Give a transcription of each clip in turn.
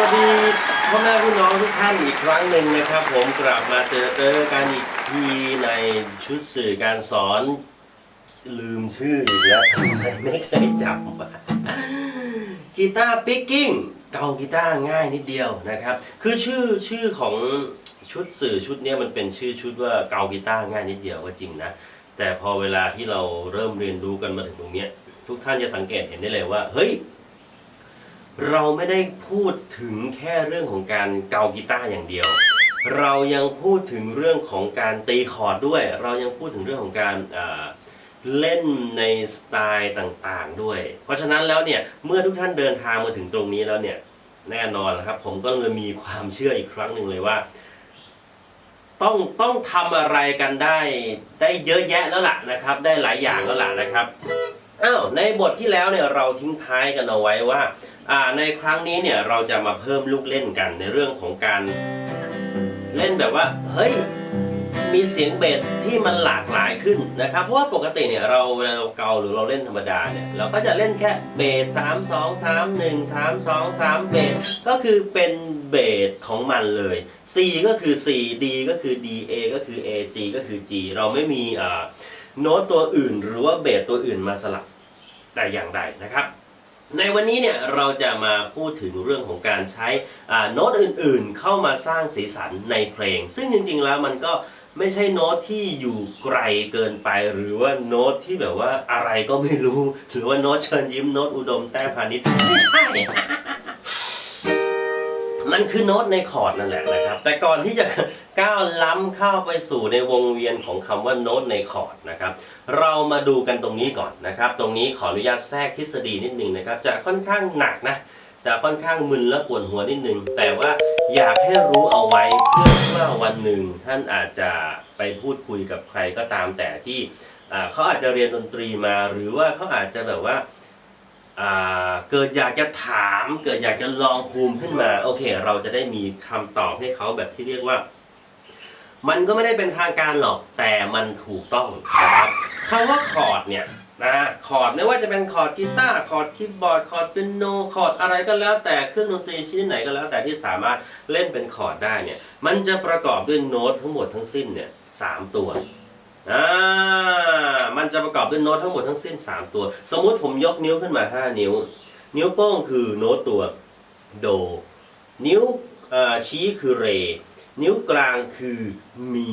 วัสดีพ่อแม่พี่น้องทุกท่านอีกครั้งหนึ่งนะครับ ผมกลับมาเจอเจอกันอีกทีในชุดสื่อการสอนลืมชื่ออีกแล้วไม่เคยจำกีตาร์ปิกกิ้งเกากีตาร์ง่ายนิดเดียวนะครับ คือชื่อชื่อของชุดสื่อชุดนี้มันเป็นชื่อชุดว่าเกากีตาร์ง่ายนิดเดียวก็จริงนะ แต่พอเวลาที่เราเริ่มเรียนรู้กันมาถึงตรงนี้ทุกท่านจะสังเกตเห็นได้เลยว่า เฮ้ย เราไม่ได้พูดถึงแค่เรื่องของการเกากีตาร์อย่างเดียว เรายังพูดถึงเรื่องของการตีคอร์ดด้วย เรายังพูดถึงเรื่องของการเล่นในสไตล์ต่างๆด้วย เพราะฉะนั้นแล้วเนี่ยเมื่อทุกท่านเดินทางมาถึงตรงนี้แล้วเนี่ยแน่นอนนะครับ ผมก็เลยมีความเชื่ออีกครั้งหนึ่งเลยว่า ต้องต้องทำอะไรกันได้ได้เยอะแยะแล้วล่ะนะครับ ได้หลายอย่างแล้วล่ะนะครับอ้าวในบทที่แล้วเนี่ยเราทิ้งท้ายกันเอาไว้ว่า ในครั้งนี้เนี่ยเราจะมาเพิ่มลูกเล่นกันในเรื่องของการเล่นแบบว่าเฮ้ยมีเสียงเบสที่มันหลากหลายขึ้นนะครับ เพราะว่าปกติเนี่ยเราเวลาเราเกาหรือเราเล่นธรรมดาเนี่ยเราก็จะเล่นแค่เบสสามสองสามหนึ่งสามสองสามเบสก็คือเป็นเบสของมันเลย C ก็คือ C D ก็คือ D A ก็คือ A G ก็คือ G เราไม่มีอ่าโน้ตตัวอื่น หรือว่าเบสตัวอื่นมาสลับแต่อย่างใดนะครับ ในวันนี้เนี่ยเราจะมาพูดถึงเรื่องของการใช้อ่าโน้ตอื่นๆ เข้ามาสร้างสีสันในเพลง ซึ่งจริงๆแล้วมันก็ไม่ใช่โน้ตที่อยู่ไกลเกินไป หรือว่าโน้ตที่แบบว่าอะไรก็ไม่รู้ หรือว่าโน้ตเชิญยิ้มโน้ตอุดมแต้พาณิชย์ไม่ใช่มันคือโน้ตในคอร์ดนั่นแหละนะครับ แต่ก่อนที่จะ ก้าวล้ำเข้าไปสู่ในวงเวียนของคำว่าโน้ตในคอร์ดนะครับเรามาดูกันตรงนี้ก่อนนะครับ ตรงนี้ขออนุญาตแทรกทฤษฎีนิดนึงนะครับ จะค่อนข้างหนักนะจะค่อนข้างมึนและปวดหัวนิดนึง แต่ว่าอยากให้รู้เอาไว้เพื่อว่าวันหนึ่งท่านอาจจะไปพูดคุยกับใครก็ตามแต่ที่เขาอาจจะเรียนดนตรีมาหรือว่าเขาอาจจะแบบว่าเกิดอยากจะถาม เกิดอยากจะลองภูมิขึ้นมา โอเค เราจะได้มีคำตอบให้เขาแบบที่เรียกว่า มันก็ไม่ได้เป็นทางการหรอกแต่มันถูกต้องนะครับคำว่าคอร์ดเนี่ยนะคอร์ดไม่ว่าจะเป็นคอร์ดกีตาร์คอร์ดคีย์บอร์ดคอร์ดเปียโนคอร์ดอะไรก็แล้วแต่เครื่องดนตรีชนิดไหนก็แล้วแต่ที่สามารถเล่นเป็นคอร์ดได้เนี่ยมันจะประกอบด้วยโน้ตทั้งหมดทั้งสิ้นเนี่ยสามตัวอ่ามันจะประกอบด้วยโน้ตทั้งหมดทั้งสิ้น 3 ตัว สมมุติผมยกนิ้วขึ้นมา 5 นิ้ว นิ้วโป้งคือโน้ตตัวโด นิ้วชี้คือเร นิ้วกลางคือมี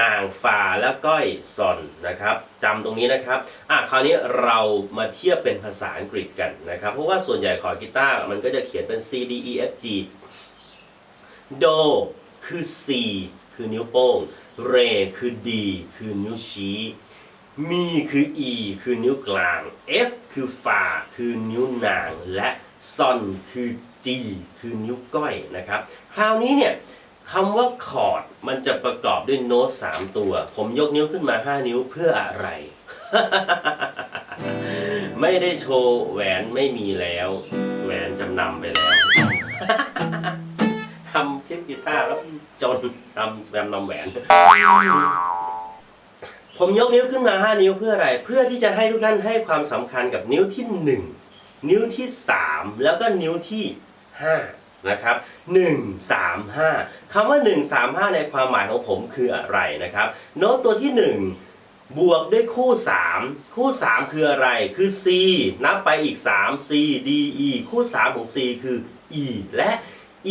นางฟาและก้อยซอนนะครับจำตรงนี้นะครับอะคราวนี้เรามาเทียบเป็นภาษาอังกฤษกันนะครับ เพราะว่าส่วนใหญ่คอร์ดกีตาร์มันก็จะเขียนเป็น C D E F G โดคือ C คือนิ้วโป้ง เรคือ D คือนิ้วชี้ มีคือ E คือนิ้วกลาง F คือฟาคือนิ้วนาง และซอนคือ G คือนิ้วก้อยนะครับ คราวนี้เนี่ย คำว่าคอร์ดมันจะประกอบด้วยโน้ต3ตัว ผมยกนิ้วขึ้นมา5นิ้วเพื่ออะไร ไม่ได้โชว์แหวนไม่มีแล้ว แหวนจำนำไปแล้วทำคลิปกีตาร์แล้วจนทำแบบนำแหวน ผมยกนิ้วขึ้นมา5นิ้วเพื่ออะไร เพื่อที่จะให้ทุกท่านให้ความสำคัญกับนิ้วที่1นิ้วที่3แล้วก็นิ้วที่5 นะครับ1 3 5คำว่า 1 3 5 ในความหมายของผมคืออะไรนะครับ โน้ตตัวที่ 1 บวกด้วยคู่ 3 คู่ 3 คืออะไรคือ C นับไปอีก 3 C D E คู่ 3 ของ C คือ E และ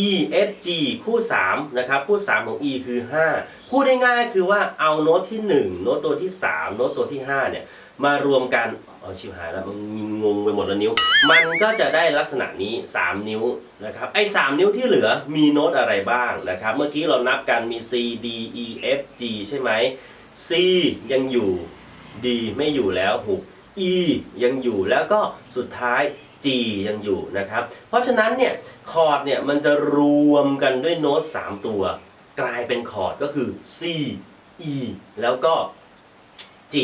E F G คู่ 3 นะครับ คู่ 3 ของ E คือ 5 พูดได้ง่ายๆคือว่าเอาโน้ตที่ 1 โน้ตตัวที่ 3 โน้ตตัวที่ 5 เนี่ยมารวมกัน เอาชิบหายแล้วมันงงไปหมดแล้วนิ้ว มันก็จะได้ลักษณะนี้ 3 นิ้วนะครับไอ้3นิ้วที่เหลือมีโน้ตอะไรบ้างนะครับ เมื่อกี้เรานับกันมี C D E F G ใช่ไหม C ยังอยู่ D ไม่อยู่แล้วหุบ E ยังอยู่แล้วก็สุดท้าย G ยังอยู่นะครับ เพราะฉะนั้นเนี่ยคอร์ดเนี่ยมันจะรวมกันด้วยโน้ต 3 ตัว กลายเป็นคอร์ดก็คือ C E แล้วก็ G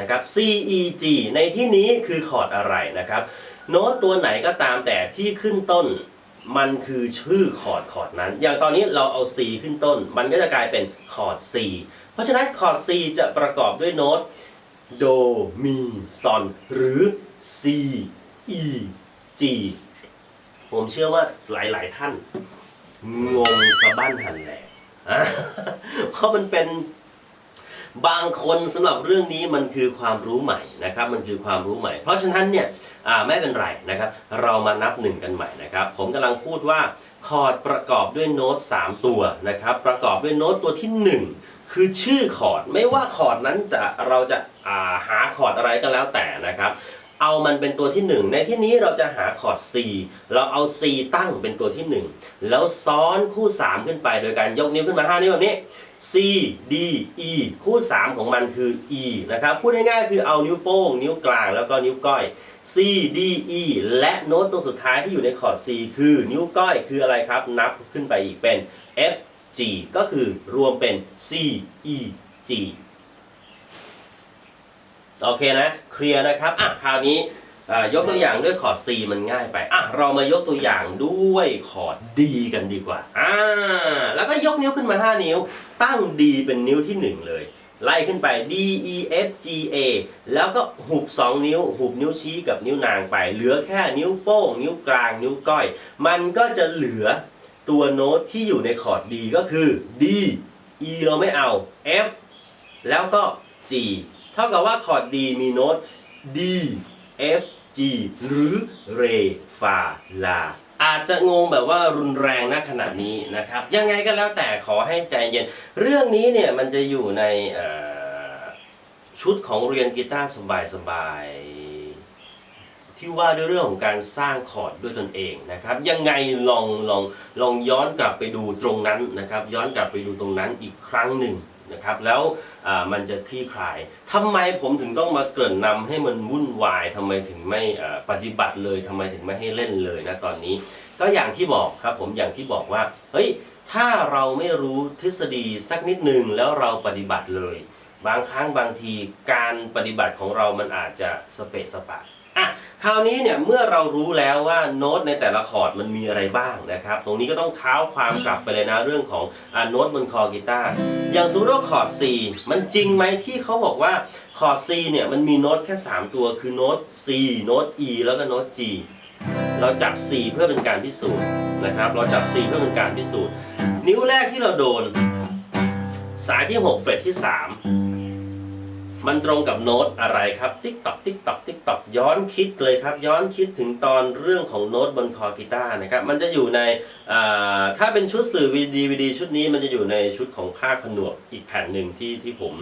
นะครับ C E G ในที่นี้คือคอร์ดอะไรนะครับ โน้ตตัวไหนก็ตามแต่ที่ขึ้นต้น มันคือชื่อคอร์ดคอร์ดนั้น อย่างตอนนี้เราเอา C ขึ้นต้น มันก็จะกลายเป็นคอร์ด C เพราะฉะนั้นคอร์ด C จะประกอบด้วยโน้ตโดมีซอนหรือ C E G ผมเชื่อว่าหลาย ๆ ท่าน งงสะบั้นหันแหลกเพราะมันเป็น บางคนสำหรับเรื่องนี้มันคือความรู้ใหม่นะครับมันคือความรู้ใหม่ เพราะฉะนั้นเนี่ยไม่เป็นไรนะครับ เรามานับหนึ่งกันใหม่นะครับ ผมกำลังพูดว่าคอร์ดประกอบด้วยโน้ต3ตัวนะครับ ประกอบด้วยโน้ตตัวที่ 1 คือชื่อคอร์ดไม่ว่าคอร์ดนั้นจะเราจะาหาคอร์ดอะไรก็แล้วแต่นะครับ เอามันเป็นตัวที่ 1 ในที่นี้เราจะหาคอร์ด C เราเอา C ตั้งเป็นตัวที่ 1 แล้วซ้อนคู่ 3 ขึ้นไปโดยการยกนิ้วขึ้นมา5นิ้วแบบนี้ C D E คู่ 3 ของมันคือ E นะครับ พูดง่ายๆคือเอานิ้วโป้ง นิ้วกลางแล้วก็นิ้วก้อย C D E และโน้ตตัวสุดท้ายที่อยู่ในคอร์ด C คือนิ้วก้อยคืออะไรครับ นับขึ้นไปอีกเป็น F G ก็คือรวมเป็น C E G โอเคนะเคลียร์นะครับอะคราวนี้ยกตัวอย่างด้วยคอร์ด C มันง่ายไปอะเรามายกตัวอย่างด้วยคอร์ด D กันดีกว่าอ่าแล้วก็ยกนิ้วขึ้นมา 5 นิ้ว ตั้ง D เป็นนิ้วที่ 1 เลย ไล่ขึ้นไป D E F G A แล้วก็หุบ 2 นิ้ว หุบนิ้วชี้กับนิ้วนางไป เหลือแค่นิ้วโป้ง นิ้วกลาง นิ้วก้อย มันก็จะเหลือตัวโน้ตที่อยู่ในคอร์ด D ก็คือ D E เราไม่เอา F แล้วก็ G เท่ากับว่าคอร์ด D มีโน้ต D F G หรือเรฟาลาอาจจะงงแบบว่ารุนแรงนะขนาดนี้นะครับ ยังไงก็แล้วแต่ขอให้ใจเย็น เรื่องนี้เนี่ยมันจะอยู่ในชุดของเรียนกีตาร์สบายๆที่ว่าด้วยเรื่องของการสร้างคอร์ดด้วยตนเองนะครับ ยังไงลองลองลองย้อนกลับไปดูตรงนั้นนะครับ ย้อนกลับไปดูตรงนั้นอีกครั้งหนึ่ง นะครับแล้วมันจะคลี่คลายทำไมผมถึงต้องมาเกริ่นนำให้มันวุ่นวายทำไมถึงไม่ปฏิบัติเลยทำไมถึงไม่ให้เล่นเลยนะตอนนี้ ก็อย่างที่บอกครับผมอย่างที่บอกว่าเฮ้ยถ้าเราไม่รู้ทฤษฎีสักนิดหนึ่งแล้วเราปฏิบัติเลย บางครั้งบางทีการปฏิบัติของเรามันอาจจะสเปะสปะ อะคราวนี้เนี่ยเมื่อเรารู้แล้วว่าโน้ตในแต่ละคอร์ดมันมีอะไรบ้างนะครับ ตรงนี้ก็ต้องเท้าความกลับไปเลยนะเรื่องของอโน้ตบนคอกีตาร์อย่างสมมติว่คอร์ด C มันจริงไหมที่เขาบอกว่าคอร์ด C เนี่ยมันมีโน้ตแค่ 3 ตัวคือโน้ต C โน้ต E แล้วก็โน้ต G เราจับ C เพื่อเป็นการพิสูจน์นะครับ เราจับ C เพื่อเป็นการพิสูจน์ นิ้วแรกที่เราโดน สายที่ 6 เฟรตที่ 3 มันตรงกับโน้ตอะไรครับ ติ๊กตอกติ๊กตอกติ๊กตอกย้อนคิดเลยครับ ย้อนคิดถึงตอนเรื่องของโน้ตบนคอกีตาร์นะครับ มันจะอยู่ในถ้าเป็นชุดสื่อวีดีวีดีชุดนี้มันจะอยู่ในชุดของผ้าขนวกอีกแผ่นหนึ่งที่ที่ผม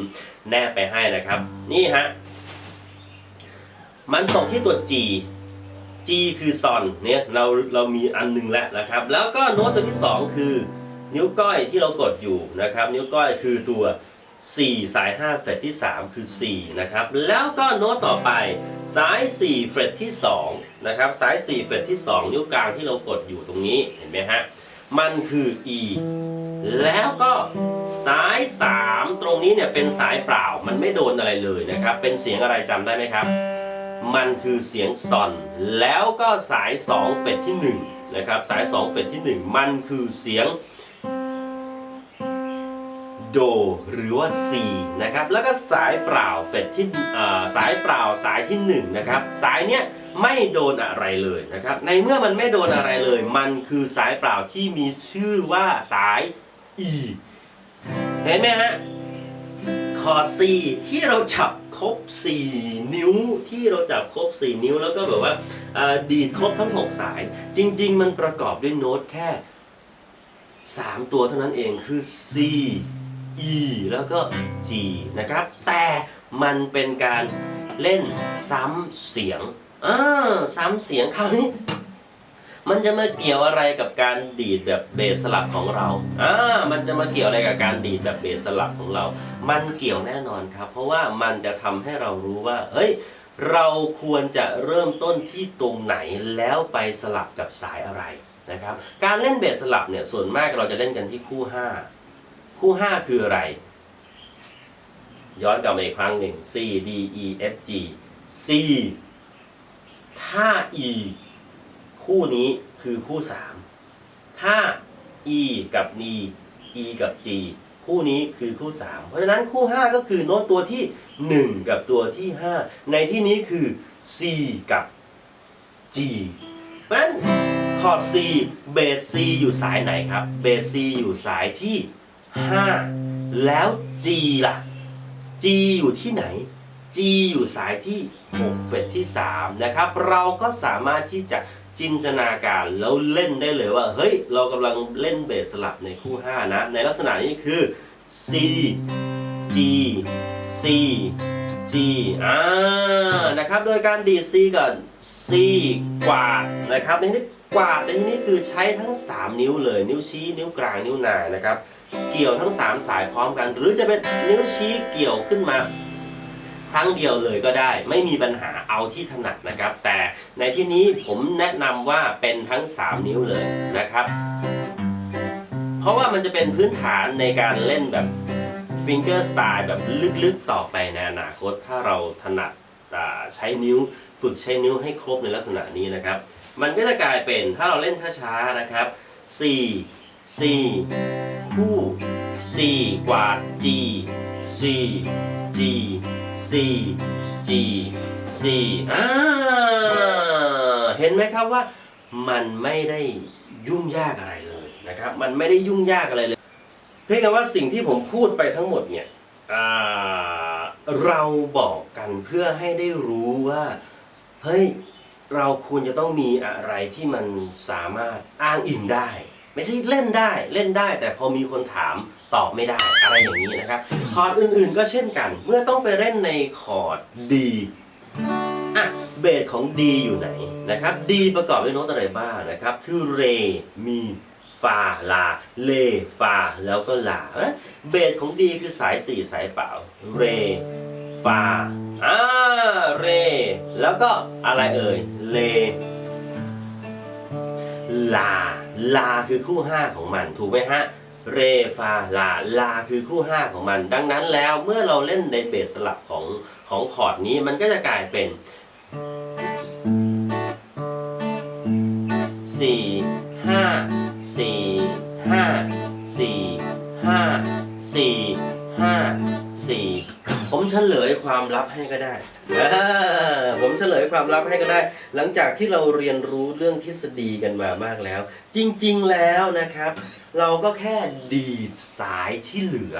แนบไปให้นะครับ นี่ฮะ มันตกที่ตัว G G คือซอนเนี่ยเราเรามีอันหนึงแล้วนะครับ แล้วก็โน้ตตัวที่ 2 คือนิ้วก้อยที่เรากดอยู่นะครับ นิ้วก้อยคือตัว 4 สาย 5 เฟรตที่ 3 คือ 4 นะครับ แล้วก็โน้ตต่อไปสาย 4 เฟรตที่ 2 นะครับ สาย 4 เฟรตที่ 2 นิ้วกลางที่เรากดอยู่ตรงนี้เห็นไหมฮะ มันคือ E แล้วก็สาย 3 ตรงนี้เนี่ยเป็นสายเปล่ามันไม่โดนอะไรเลยนะครับ เป็นเสียงอะไรจำได้ไหมครับ มันคือเสียงซอน แล้วก็สาย 2 เฟรตที่ 1 นะครับ สาย 2 เฟรตที่ 1 มันคือเสียง โดหรือว่า C นะครับแล้วก็สายเปล่าเฟรตที่สายเปล่าสายที่1นะครับสายเนี้ยไม่โดนอะไรเลยนะครับในเมื่อมันไม่โดนอะไรเลย มันคือสายเปล่าที่มีชื่อว่าสาย E เห็นไหมฮะคอร์ด C ที่เราจับครบ 4 นิ้วที่เราจับครบ 4 นิ้วแล้วก็แบบว่าอ่าดีดครบทั้ง 6 สาย จริง ๆ มันประกอบด้วยโน้ตแค่ 3 ตัวเท่านั้นเองคือ C E แล้วก็ G นะครับ แต่มันเป็นการเล่นซ้ำเสียงเออซ้ำเสียงคราวนี้ มันจะมาเกี่ยวอะไรกับการดีดแบบเบสสลับของเราอ่ามันจะมาเกี่ยวอะไรกับการดีดแบบเบสสลับของเรา มันเกี่ยวแน่นอนครับ เพราะว่ามันจะทำให้เรารู้ว่าเอ้ย เราควรจะเริ่มต้นที่ตรงไหนแล้วไปสลับกับสายอะไรนะครับ การเล่นเบสสลับเนี่ยส่วนมากเราจะเล่นกันที่คู่ 5 คู่5คืออะไร ย้อนกลับมาอีกครั้งหนึ่ง C D E F G C ถ้า E คู่นี้คือคู่3ถ้า E กับ E E กับ G คู่นี้คือคู่ 3 เพราะฉะนั้นคู่ 5 ก็คือโน้ตตัวที่ 1 กับตัวที่ 5 ในที่นี้คือ C กับ G ไปราะฉะนั้นคอร์ด C เบส C อยู่สายไหนครับ เบส C อยู่สายที่ 5 แล้ว G ล่ะ G อยู่ที่ไหน G อยู่สายที่ 6 เฟรตที่ 3 นะครับ เราก็สามารถที่จะจินตนาการแล้วเล่นได้เลยว่า เฮ้ย เรากำลังเล่นเบสสลับในคู่ 5 นะ ในลักษณะนี้คือ C G C G อ่า นะครับ โดยการดีด C กับ C กวาดนะครับในที่กวาดในที่นี้คือใช้ทั้ง 3 นิ้วเลย นิ้วชี้ นิ้วกลาง นิ้วนางนะครับ เกี่ยวทั้ง 3 สายพร้อมกัน หรือจะเป็นนิ้วชี้เกี่ยวขึ้นมา ครั้งเดียวเลยก็ได้ ไม่มีปัญหาเอาที่ถนัดนะครับ แต่ในที่นี้ผมแนะนำว่าเป็นทั้ง 3 นิ้วเลยนะครับ เพราะว่ามันจะเป็นพื้นฐานในการเล่นแบบฟิงเกอร์สไตล์แบบลึกๆต่อไปในอนาคตถ้าเราถนัดอ่ใช้นิ้วฝึกใช้นิ้วให้ครบในลักษณะนี้นะครับ มันก็จะกลายเป็นถ้าเราเล่นช้าๆนะครับ 4 4 คู่ 4 กวาด G C G C G C อ่าเห็นไหมครับว่ามันไม่ได้ยุ่งยากอะไรเลยนะครับ มันไม่ได้ยุ่งยากอะไรเลย เพียงแต่ว่าสิ่งที่ผมพูดไปทั้งหมดเนี่ยเราบอกกันเพื่อให้ได้รู้ว่า เฮ้ย เราควรจะต้องมีอะไรที่มันสามารถอ้างอิงได้ ไม่ใช่เล่นได้เล่นได้ แต่พอมีคนถามตอบไม่ได้อะไรอย่างนี้นะครับคอร์ดอื่นๆก็เช่นกัน เมื่อต้องไปเล่นในคอร์ด D อะเบสของ D อยู่ไหนนะครับ D ประกอบด้วยโน้ตอะไรบ้างนะครับคือเรมีฟาลาเลฟาแล้วก็ลาเอ๊ะเบสของ D คือสาย4สายเปล่าเรฟาอ่าเร แล้วก็อะไรเอ่ยเลลา ลาคือคู่ 5 ของมันถูกไหมฮะเรฟาลาลาคือคู่ 5 ของมัน ดังนั้นแล้วเมื่อเราเล่นในเบสสลับของของคอร์ดนี้มันก็จะกลายเป็นสี่ห้าสี่ห้าสี่ห้าสี่ห้าสี่ ผมเฉลยความลับให้ก็ได้ผมเฉลยความลับให้ก็ได้ หลังจากที่เราเรียนรู้เรื่องทฤษฎีกันมามากแล้ว จริงๆแล้วนะครับ เราก็แค่ดีดสายที่เหลือ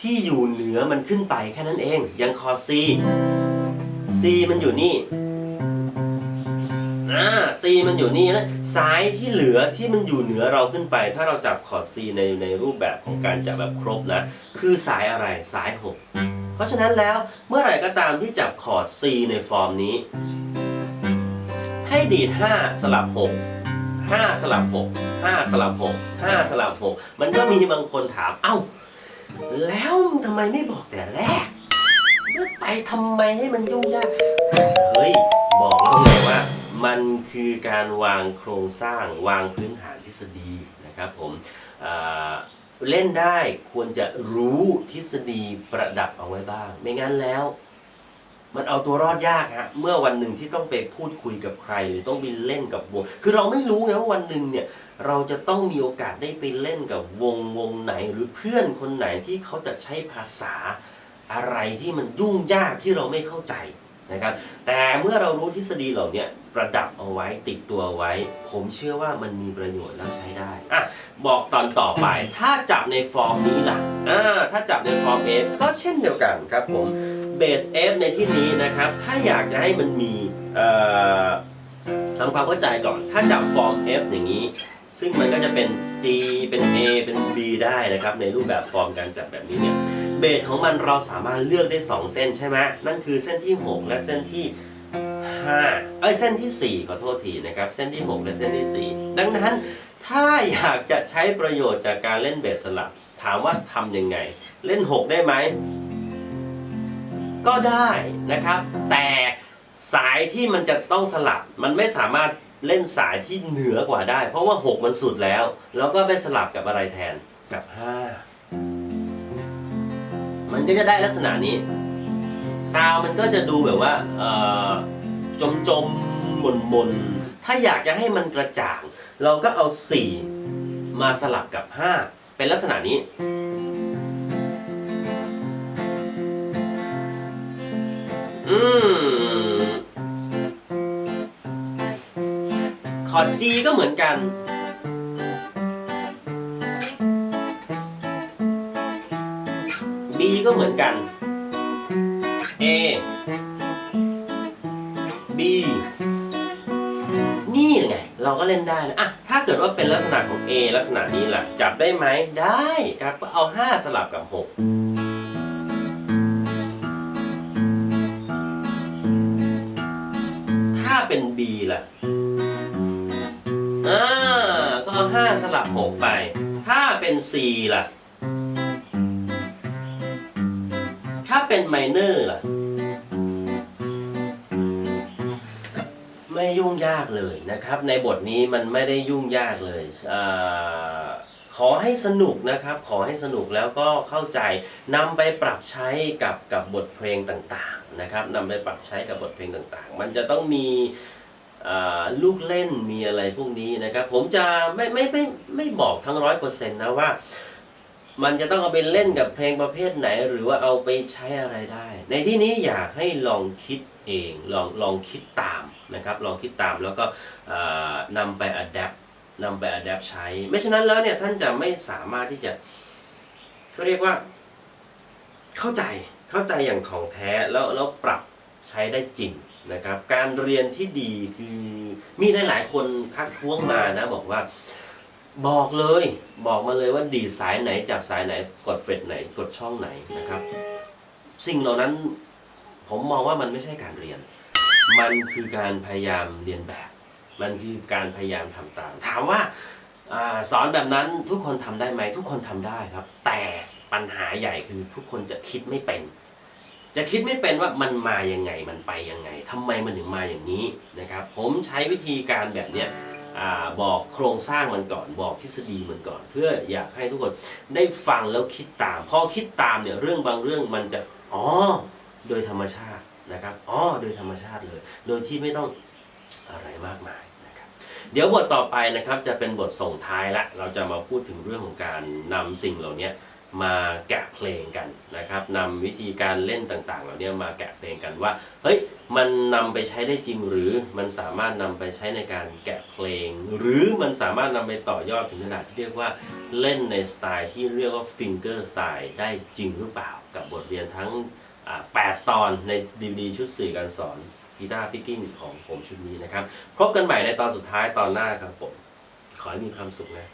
ที่อยู่เหนือมันขึ้นไปแค่นั้นเองอยังคอซีซีมันอยู่นี่อ่า C มันอยู่นี่นะสายที่เหลือที่มันอยู่เหนือเราขึ้นไป ถ้าเราจับคอร์ด C ในในรูปแบบของการจับแบบครบนะ คือสายอะไรสาย6 เพราะฉะนั้นแล้วเมื่อไหร่ก็ตามที่จับคอร์ด C ในฟอร์มนี้ ให้ดีด 5 สลับ 6 5 สลับ 6 5 สลับ 6 5 สลับ 6 มันก็มีบางคนถาม เอ้า แล้วทำไมไม่บอกแต่แรกเมื่อไปทำไมให้มันยุ่งยาก เฮ้ย บอกแล้วไงว่า มันคือการวางโครงสร้างวางพื้นฐานทฤษฎีนะครับผม เล่นได้ควรจะรู้ทฤษฎีประดับเอาไว้บ้าง ไม่งั้นแล้ว มันเอาตัวรอดยากฮะเมื่อวันหนึ่งที่ต้องไปพูดคุยกับใคร หรือต้องไปเล่นกับวง คือเราไม่รู้ไงว่าวันหนึ่งเนี่ย เราจะต้องมีโอกาสได้ไปเล่นกับวงวงไหน หรือเพื่อนคนไหนที่เขาจะใช้ภาษาอะไรที่มันยุ่งยากที่เราไม่เข้าใจ นะครับ แต่เมื่อเรารู้ทฤษฎีเหล่าเนี้ยประดับเอาไว้ติดตัวไว้ ผมเชื่อว่ามันมีประโยชน์แล้วใช้ได้อะบอกตอนต่อไปถ้าจับในฟอร์มนี้ล่ะอ่าถ้าจับในฟอร์ม F ก็เช่นเดียวกันครับผมเบส F ในที่นี้นะครับ ถ้าอยากจะให้มันมีเอ่อทำความเข้าใจก่อน ถ้าจับฟอร์ม F อย่างนี้ ซึ่งมันก็จะเป็น G เป็น A เป็น B ได้นะครับ ในรูปแบบฟอร์มการจับแบบนี้เนี่ย เบสของมันเราสามารถเลือกได้ 2 เส้นใช่ไหมนั่นคือเส้นที่ 6 และเส้นที่5เอ้ยเส้นที่ 4 ขอโทษทีนะครับ เส้นที่ 6 และเส้นที่ 4 ดังนั้นถ้าอยากจะใช้ประโยชน์จากการเล่นเบสสลับ ถามว่าทำยังไง เล่น 6 ได้ไหม ก็ได้นะครับ แต่สายที่มันจะต้องสลับ มันไม่สามารถเล่นสายที่เหนือกว่าได้ เพราะว่า 6 มันสุดแล้ว แล้วก็ไปสลับกับอะไรแทนกับ 5 มันก็จะได้ลักษณะนี้ ซาวมันก็จะดูแบบว่าจมจมๆหม่นมนถ้าอยากจะให้มันกระจ่าง เราก็เอา 4 มาสลับกับ 5 เป็นลักษณะนี้ อืม คอร์ด G ก็เหมือนกัน ก็เหมือนกัน A B นี่ไง เราก็เล่นได้แล้วอะถ้าเกิดว่าเป็นลักษณะของ A ลักษณะนี้ล่ะ จับได้ไหม ได้ครับก็เอา 5 สลับกับ 6 ถ้าเป็น B ล่ะ อ่า ก็เอา 5 สลับ 6 ไป ถ้าเป็น C ล่ะ เป็นไมเนอร์ล่ะ ไม่ยุ่งยากเลยนะครับ ในบทนี้มันไม่ได้ยุ่งยากเลยอขอให้สนุกนะครับ ขอให้สนุกแล้วก็เข้าใจนำไปปรับใช้กับกับบทเพลงต่างๆนะครับนำไปปรับใช้กับบทเพลงต่างๆ มันจะต้องมีลูกเล่นมีอะไรพวกนี้นะครับ ผมจะไม่ไม่ไม่ไม่บอกทั้งร้อยเปอร์เซ็นต์นะว่า มันจะต้องเอาไปเล่นกับเพลงประเภทไหน หรือว่าเอาไปใช้อะไรได้ ในที่นี้อยากให้ลองคิดเองลองลองคิดตามนะครับลองคิดตามแล้วก็นำไป adapt นำไป adapt ใช้ ไม่ฉะนั้นแล้วเนี่ยท่านจะไม่สามารถที่จะเขาเรียกว่า เข้าใจเข้าใจอย่างของแท้แล้วแล้วปรับใช้ได้จริงนะครับ การเรียนที่ดีคือมีหลาย ๆ คนทักท้วงมานะบอกว่า บอกเลย บอกมาเลยว่าดีสายไหนจับสายไหน กดเฟดไหน กดช่องไหนนะครับ สิ่งเหล่านั้นผมมองว่ามันไม่ใช่การเรียน มันคือการพยายามเรียนแบบ มันคือการพยายามทำตาม ถามว่าอาสอนแบบนั้นทุกคนทำได้ไหมทุกคนทำได้ครับ แต่ปัญหาใหญ่คือทุกคนจะคิดไม่เป็น จะคิดไม่เป็นว่ามันมายังไงมันไปยังไงทำไมมันถึงมาอย่างนี้นะครับ ผมใช้วิธีการแบบเนี้ย บอกโครงสร้างมันก่อน บอกทฤษฎีมันก่อน เพื่ออยากให้ทุกคนได้ฟังแล้วคิดตาม พอคิดตามเนี่ยเรื่องบางเรื่องมันจะอ๋อโดยธรรมชาตินะครับอ๋อโดยธรรมชาติเลย โดยที่ไม่ต้องอะไรมากมายนะครับเดี๋ยวบทต่อไปนะครับจะเป็นบทส่งท้ายละเราจะมาพูดถึงเรื่องของการนำสิ่งเหล่านี้ มาแกะเพลงกันนะครับนำวิธีการเล่นต่างๆ เหล่านี้มาแกะเพลงกันว่าเฮ้ยมันนำไปใช้ได้จริงหรือมันสามารถนำไปใช้ในการแกะเพลง หรือมันสามารถนำไปต่อยอดถึงขนาดที่เรียกว่าเล่นในสไตล์ที่เรียกว่าฟิงเกอร์สไตล์ได้จริงหรือเปล่า กับบทเรียนทั้ง 8 ตอนใน DVD ชุดสื่อการสอนกีตาร์พิกกิ้งของผมชุดนี้นะครับพบกันใหม่ในตอนสุดท้ายตอนหน้าครับผมขอให้มีความสุขนะ